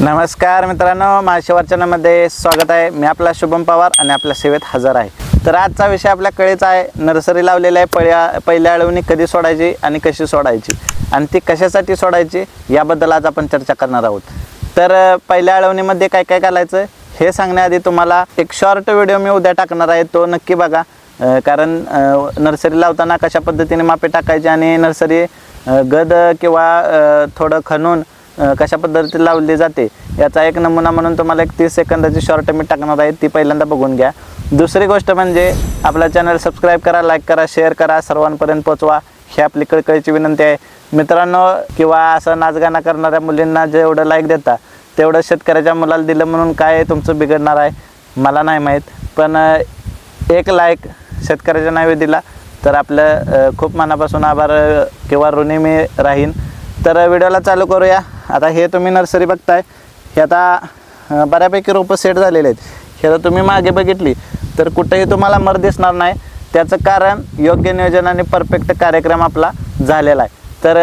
नमस्कार मित्रांनो माझ्या स्वागत आहे. मी आपला शुभम पवार आणि आपल्या सेवेत हजर आहे. तर आजचा विषय आपल्या कळेचा आहे नर्सरी लावलेला आहे पहिल्या पहिल्या अळवणी कधी सोडायची आणि कशी सोडायची? आणि ती कशासाठी सोडायची? याबद्दल आज आपण चर्चा करणार आहोत. तर पहिल्या अळवणीमध्ये काय काय घालायचं? हे सांगण्याआधी तुम्हाला एक शॉर्ट व्हिडिओ मी उद्या टाकणार आहे. तो नक्की बघा. कारण नर्सरी लावताना कशा पद्धतीने मापे टाकायची आणि नर्सरी गद किंवा थोडं खणून कशा पद्धतीने लावली जाते याचा एक नमुना म्हणून तुम्हाला एक तीस सेकंदाची शॉर्ट मी टाकणार आहे ती पहिल्यांदा बघून घ्या. दुसरी गोष्ट म्हणजे आपला चॅनल सबस्क्राईब करा लाईक करा शेअर करा सर्वांपर्यंत पोचवा ही आपली कळकळीची विनंती आहे. मित्रांनो किंवा असं नाचगाणं करणाऱ्या मुलींना जेवढं लाईक देता तेवढं शेतकऱ्याच्या मुलाला दिलं म्हणून काय तुमचं बिघडणार आहे मला नाही माहीत. पण एक लाईक शेतकऱ्याच्या नावे दिला तर आपलं खूप मनापासून आभार किंवा ऋणी मी राहीन. तर व्हिडिओला चालू करूया. आता हे तुम्ही नर्सरी बघताय. हे आता बऱ्यापैकी रोपं सेट झालेले आहेत. हे जर तुम्ही मागे बघितली. तर कुठेही तुम्हाला मर दिसणार नाही. त्याचं कारण योग्य नियोजन आणि परफेक्ट कार्यक्रम आपला झालेला आहे. तर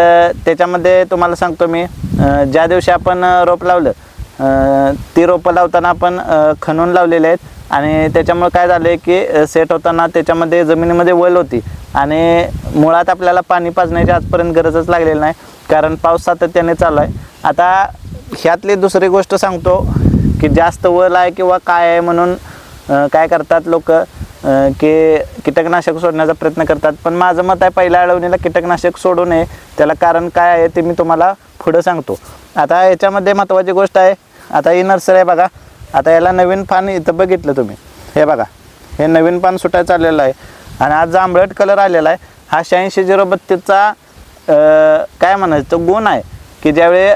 त्याच्यामध्ये तुम्हाला सांगतो मी ज्या दिवशी आपण रोप लावलं ती रोपं लावताना आपण खणून लावलेले आहेत. आणि त्याच्यामुळे काय झालं आहे की सेट होताना त्याच्यामध्ये जमिनीमध्ये वल होती. आणि मुळात आपल्याला पाणी पाजण्याची आजपर्यंत गरजच लागलेली नाही. कारण पाऊस सातत्याने चालू आहे आता ह्यातली दुसरी गोष्ट सांगतो की जास्त वल आहे किंवा काय आहे म्हणून काय करतात लोक की कीटकनाशक सोडण्याचा प्रयत्न करतात. पण माझं मत आहे पहिल्या अडवणीला कीटकनाशक सोडू नये. त्याला कारण काय आहे ते मी तुम्हाला पुढं सांगतो. आता याच्यामध्ये महत्त्वाची गोष्ट आहे आता ही नर्सरी आहे बघा. आता याला नवीन पान इथं बघितलं तुम्ही. हे बघा हे नवीन पान सुटायचं चाललेलं आहे. आणि आज जांभळट कलर आलेला आहे. हा शहाऐंशी झिरो बत्तीसचा काय म्हणायचं तो गुण आहे की ज्यावेळी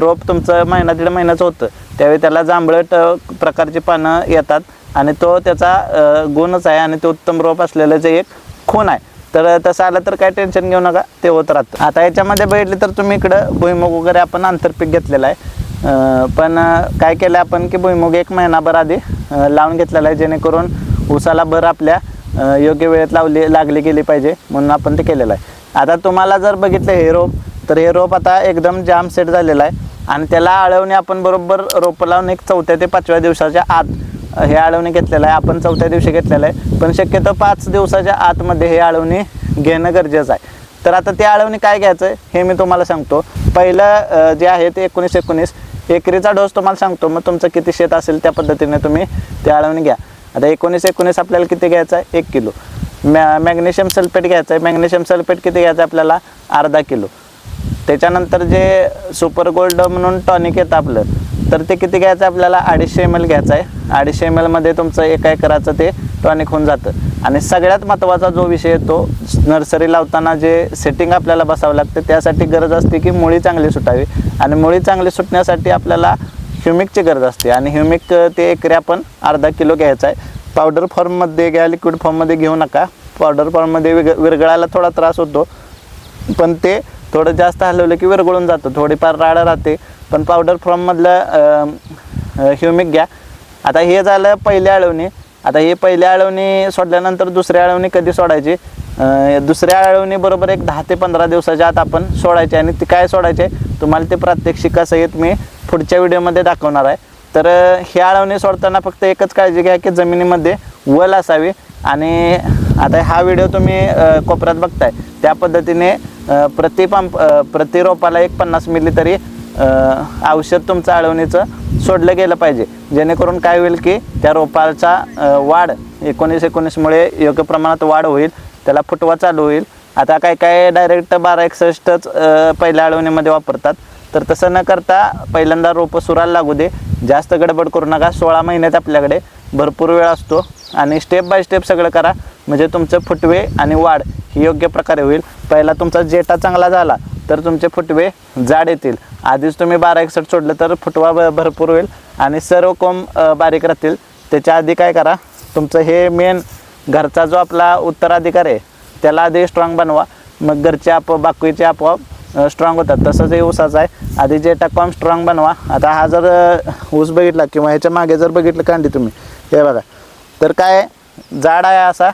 रोप तुमचं महिना दीड महिन्याचं होतं त्यावेळी त्याला जांभळट प्रकारची पानं येतात आणि तो त्याचा गुणच आहे आणि ते उत्तम रोप असलेलं जे एक खूण आहे. तर तसं आलं तर काय टेन्शन घेऊ नका ते होत राहतं. आता याच्यामध्ये बघितले तर तुम्ही इकडं भुईमुग वगैरे आपण आंतरपीक घेतलेलं आहे. पण काय केलं आपण की भुईमुग एक महिनाभर आधी लावून घेतलेला आहे जेणेकरून उसाला भर आपल्या योग्य वेळेत लावली लागली गेली पाहिजे म्हणून आपण ते केलेलं आहे. आता तुम्हाला जर बघितलं हे रोप तर हे रोप आता एकदम जाम सेट झालेलं आहे. आणि त्याला आळवणे आपण बरोबर रोपं लावून एक चौथ्या ते पाचव्या दिवसाच्या आत हे आळवणी घेतलेलं आहे. आपण चौथ्या दिवशी घेतलेलं आहे. पण शक्यतो पाच दिवसाच्या आतमध्ये हे आळवणी घेणं गरजेचं आहे. तर आता ते आळवणी काय घ्यायचं आहे हे मी तुम्हाला सांगतो. पहिलं जे आहे ते एकोणीस एकोणीस एकरीचा डोस तुम्हाला सांगतो. मग तुमचं किती शेत असेल त्या पद्धतीने तुम्ही ते आळवणी घ्या. आता एकोणीस एकोणीस आपल्याला किती घ्यायचं आहे? एक किलो. मॅ मॅग्नेशियम सल्फेट घ्यायचं आहे मॅग्नेशियम सल्फेट किती घ्यायचं आहे आपल्याला? अर्धा किलो. त्याच्यानंतर जे सुपर गोल्ड म्हणून टॉनिक येतं आपलं तर ते किती घ्यायचं आहे आपल्याला? अडीचशे एम एल घ्यायचं आहे अडीचशे एम एलमध्ये तुमचं एका एकराचं ते टॉनिक होऊन जातं. आणि सगळ्यात महत्त्वाचा जो विषय येतो नर्सरी लावताना जे सेटिंग आपल्याला बसावं लागतं त्यासाठी गरज असते की मुळी चांगली सुटावी. आणि मुळी चांगली सुटण्यासाठी आपल्याला ह्युमिकची गरज असते. आणि ह्युमिक ते एकरी आपण अर्धा किलो घ्यायचा आहे पावडर फॉर्ममध्ये घ्या लिक्विड फॉर्ममध्ये घेऊ नका. पावडर फॉर्ममध्ये विग विरगळायला थोडा त्रास होतो. पण ते थोडं जास्त हलवलं की विरघळून जातं. थोडीफार राड राहते. पण पावडर फॉर्ममधलं ह्युमिक घ्या. आता हे झालं पहिल्या आळवणी. आता हे पहिल्या आळवणी सोडल्यानंतर दुसऱ्या आळवणी कधी सोडायची? दुसऱ्या आळवणी बरोबर एक दहा ते पंधरा दिवसाच्या आत आपण सोडायचे. आणि ती काय सोडायचे? तुम्हाला ते प्रात्यक्षिकासहित मी पुढच्या व्हिडिओमध्ये दाखवणार आहे. तर हे अळवणी सोडताना फक्त एकच काळजी घ्या की जमिनीमध्ये वल असावी. आणि आता हा व्हिडिओ तुम्ही कोपऱ्यात बघताय. त्या पद्धतीने प्रति पंप प्रति रोपाला एक पन्नास मिली तरी औषध तुमचं अळवणीचं सोडलं गेलं पाहिजे. जेणेकरून काय होईल की त्या रोपाचा वाढ एकोणीस एकोणीसमुळे योग्य प्रमाणात वाढ होईल. त्याला फुटवा चालू होईल. आता काय काय डायरेक्ट बारा एकसष्टच पहिल्या अळवणीमध्ये वापरतात. तर तसं न करता पहिल्यांदा रोपं सुराला लागू दे. जास्त गडबड करू नका. सोळा महिन्यात आपल्याकडे. भरपूर वेळ असतो. आणि स्टेप बाय स्टेप सगळं करा. म्हणजे तुमचं फुटवे आणि वाढ ही योग्य प्रकारे होईल. पहिला तुमचा जेटा चांगला झाला तर तुमचे फुटवे जाड येतील. आधीच तुम्ही बारा एकसठ सोडलं तर फुटवा भरपूर होईल. आणि सर्व कोंब बारीक राहतील. त्याच्या आधी काय करा तुमचं हे मेन घरचा जो आपला उत्तराधिकार आहे त्याला आधी स्ट्रॉंग बनवा. मग घरचे आप बाकीचे आपोआप स्ट्रॉंग होतात. तसंच हे ऊसाचं आहे. आधी जे टाकून स्ट्रॉंग बनवा. आता हा जर ऊस बघितला किंवा ह्याच्या मागे जर बघितलं कांडी तुम्ही हे बघा. तर काय जाड आहे असा.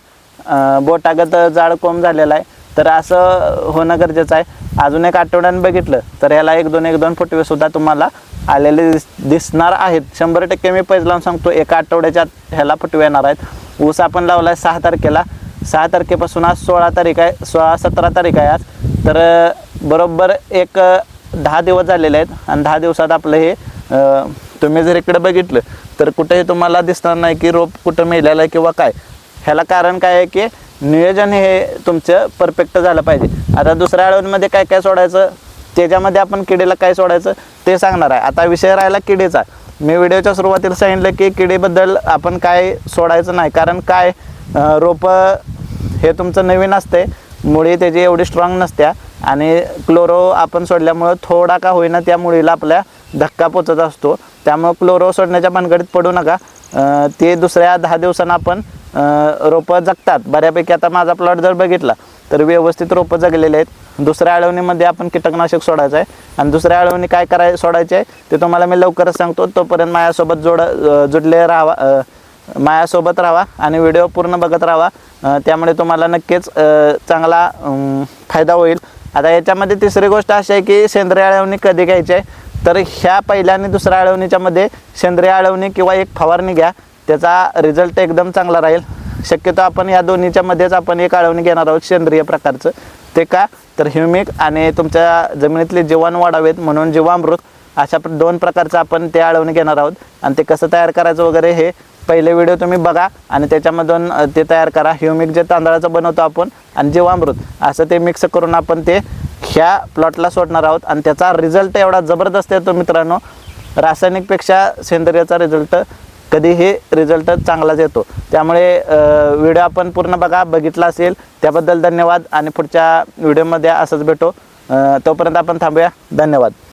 बोटागत जाड कोंब झालेला आहे. तर असं होणं गरजेचं आहे. अजून एक आठवड्यानं बघितलं तर याला एक दोन एक दोन फुटवे सुद्धा तुम्हाला आलेले दिस दिसणार आहेत. शंभर टक्के मी पैज लावून सांगतो एका आठवड्याच्या ह्याला फुटवे येणार आहेत. ऊस आपण लावला आहे सहा तारखेला. सहा तारखेपासून आज सोळा तारीख आहे सोळा सतरा तारीख आहे आज. तर बरोबर एक दहा दिवस झालेले आहेत आणि दहा दिवसात आपलं हे तुम्ही जर इकडे बघितलं तर कुठेही तुम्हाला दिसणार नाही की रोप कुठं मेलेलं आहे किंवा काय. ह्याला कारण काय आहे की नियोजन हे तुमचं परफेक्ट झालं पाहिजे. आता दुसऱ्या आळवणीमध्ये काय काय सोडायचं? त्याच्यामध्ये आपण किडीला काय सोडायचं? ते सांगणार आहे. आता विषय राहिला किडीचा. मी व्हिडिओच्या सुरुवातीला सांगितलं की किडीबद्दल आपण काय सोडायचं नाही. कारण काय? रोपं हे तुमचं नवीन असते. मुळी त्याची एवढी स्ट्रॉंग नसत्या. आणि क्लोरो आपण सोडल्यामुळं थोडा का होईना त्या मुळीला आपल्या धक्का पोचत असतो. त्यामुळं क्लोरो सोडण्याच्या भानगडीत पडू नका. ते दुसऱ्या दहा दिवसांना आपण रोपं जगतात. बऱ्यापैकी आता माझा प्लॉट जर बघितला तर व्यवस्थित रोपं जगलेले आहेत. दुसऱ्या आळवणीमध्ये आपण कीटकनाशक सोडायचं आहे. आणि दुसऱ्या आळवणी काय कराय सोडायचे आहे ते तुम्हाला मी लवकरच सांगतो. तोपर्यंत माझ्यासोबत जोड जुडले राहावा. माझ्यासोबत राहा आणि व्हिडिओ पूर्ण बघत राहा त्यामुळे तुम्हाला नक्कीच चांगला फायदा होईल. आता याच्यामध्ये तिसरी गोष्ट अशी आहे की सेंद्रिय आळवणी कधी घ्यायची? आहे तर ह्या पहिल्या आणि दुसऱ्या अळवणीच्यामध्ये सेंद्रिय आळवणी किंवा एक फवारणी घ्या. त्याचा रिझल्ट एकदम चांगला राहील. शक्यतो आपण या दोन्हीच्या मध्येच आपण एक आळवणी घेणार आहोत सेंद्रिय प्रकारचं. ते का? तर ह्युमिक आणि तुमच्या जमिनीतले जीवाणू वाढावेत म्हणून जीवामृत. अशा दोन प्रकारचं आपण ते अळवणी घेणार आहोत. आणि ते कसं तयार करायचं वगैरे हे पहिले व्हिडिओ तुम्ही बघा आणि त्याच्यामधून ते तयार करा. ह्युमिक जे तांदळाचं बनवतो आपण आणि जीवामृत असं ते मिक्स करून आपण ते ह्या प्लॉटला सोडणार आहोत. आणि त्याचा रिझल्ट एवढा जबरदस्त येतो मित्रांनो. रासायनिकपेक्षा सेंद्रियाचा रिझल्ट कधीही रिझल्ट चांगलाच येतो. त्यामुळे व्हिडिओ आपण पूर्ण बघा बघितला असेल त्याबद्दल धन्यवाद. आणि पुढच्या व्हिडिओमध्ये असंच भेटो. तोपर्यंत आपण थांबूया. धन्यवाद.